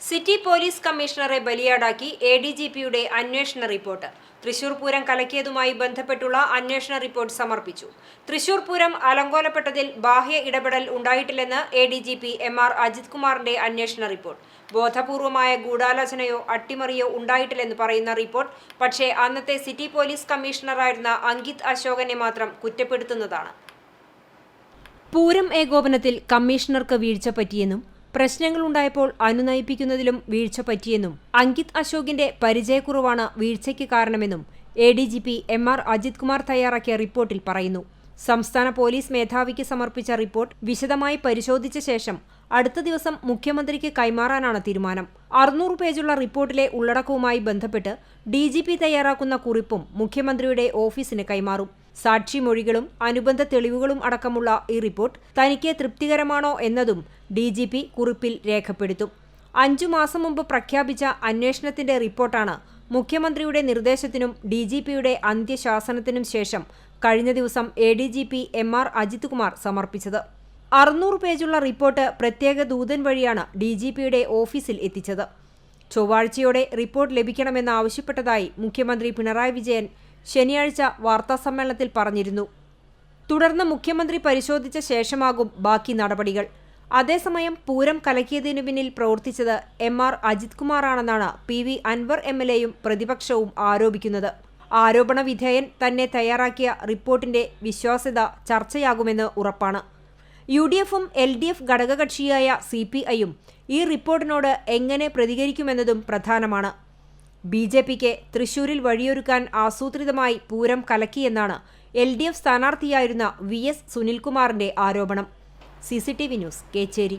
City police കമ്മീഷണറെ ബലിയാടാക്കി A D G പിയുടെ അന്വേഷണ റിപ്പോർട്ട്. തൃശൂർ പൂരം കലക്കിയതുമായി ബന്ധപ്പെട്ടുള്ള അന്വേഷണ റിപ്പോർട്ട് സമർപ്പിച്ചു. തൃശൂർ പൂരം അലങ്കോലപ്പെട്ടതിൽ ബാഹ്യ ഇടപെടൽ ഉണ്ടായിട്ടില്ലെന്ന് A D G P M R Ajith കുമാറിന്റെ അന്വേഷണ റിപ്പോർട്ട്. ബോധപൂർവമായ ഗൂഢാലോചനയോ അട്ടിമറിയോ ഉണ്ടായിട്ടില്ലെന്ന് പറയുന്ന റിപ്പോർട്ട്. പക്ഷേ അന്നത്തെ സിറ്റി പോലീസ് കമ്മീഷണറായിരുന്ന അങ്കിത് അശോകനെ മാത്രം കുറ്റപ്പെടുത്തുന്നതാണ്. പൂരം ഏകോപനത്തിൽ കമ്മീഷണർക്ക് വീഴ്ച പറ്റിയെന്നും പ്രശ്നങ്ങളുണ്ടായപ്പോൾ അനുനയിപ്പിക്കുന്നതിലും വീഴ്ച പറ്റിയെന്നും അങ്കിത് അശോകിന്റെ പരിചയക്കുറവാണ് വീഴ്ചയ്ക്ക് കാരണമെന്നും A D G P M R Ajith Kumar തയ്യാറാക്കിയ റിപ്പോർട്ടിൽ പറയുന്നു. സംസ്ഥാന പോലീസ് മേധാവിക്ക് സമർപ്പിച്ച റിപ്പോർട്ട് വിശദമായി പരിശോധിച്ച ശേഷം അടുത്ത ദിവസം മുഖ്യമന്ത്രിക്ക് കൈമാറാനാണ് തീരുമാനം. അറുന്നൂറ് പേജുള്ള റിപ്പോർട്ടിലെ ഉള്ളടക്കവുമായി ബന്ധപ്പെട്ട് ഡി ജി പി തയ്യാറാക്കുന്ന കുറിപ്പും മുഖ്യമന്ത്രിയുടെ ഓഫീസിന് കൈമാറും. സാക്ഷിമൊഴികളും അനുബന്ധ തെളിവുകളും അടക്കമുള്ള ഈ റിപ്പോർട്ട് തനിക്ക് തൃപ്തികരമാണോ എന്നതും ഡി ജി പി കുറിപ്പിൽ രേഖപ്പെടുത്തും. അഞ്ചു മാസം മുമ്പ് പ്രഖ്യാപിച്ച അന്വേഷണത്തിന്റെ റിപ്പോർട്ടാണ് മുഖ്യമന്ത്രിയുടെ നിർദ്ദേശത്തിനും ഡി ജി പിയുടെ അന്ത്യശാസനത്തിനും ശേഷം കഴിഞ്ഞ ദിവസം A D G P M R Ajith Kumar സമർപ്പിച്ചത്. അറുന്നൂറ് പേജുള്ള റിപ്പോർട്ട് പ്രത്യേക ദൂതൻ വഴിയാണ് ഡി ജി പിയുടെ ഓഫീസിൽ എത്തിച്ചത്. ചൊവ്വാഴ്ചയോടെ റിപ്പോർട്ട് ലഭിക്കണമെന്നാവശ്യപ്പെട്ടതായി മുഖ്യമന്ത്രി പിണറായി വിജയൻ ശനിയാഴ്ച വാർത്താസമ്മേളനത്തിൽ പറഞ്ഞിരുന്നു. തുടർന്ന് മുഖ്യമന്ത്രി പരിശോധിച്ച ശേഷമാകും ബാക്കി നടപടികൾ. അതേസമയം പൂരം കലക്കിയതിനു പിന്നിൽ പ്രവർത്തിച്ചത് M R Ajith കുമാറാണെന്നാണ് P V Anvar M L എയും പ്രതിപക്ഷവും ആരോപിക്കുന്നത്. ആരോപണ വിധേയൻ തന്നെ തയ്യാറാക്കിയ റിപ്പോർട്ടിന്റെ വിശ്വാസ്യത ചർച്ചയാകുമെന്ന് ഉറപ്പാണ്. യു ഡി എഫും എൽ ഡി എഫ് ഘടകകക്ഷിയായ സി പി ഐയും ഈ റിപ്പോർട്ടിനോട് എങ്ങനെ പ്രതികരിക്കുമെന്നതും പ്രധാനമാണ്. ബി ജെ പിക്ക് തൃശൂരിൽ വഴിയൊരുക്കാൻ ആസൂത്രിതമായി പൂരം കലക്കിയെന്നാണ് എൽ ഡി എഫ് സ്ഥാനാർത്ഥിയായിരുന്ന വി എസ് സുനിൽകുമാറിന്റെ ആരോപണം. C C T V news Kechery.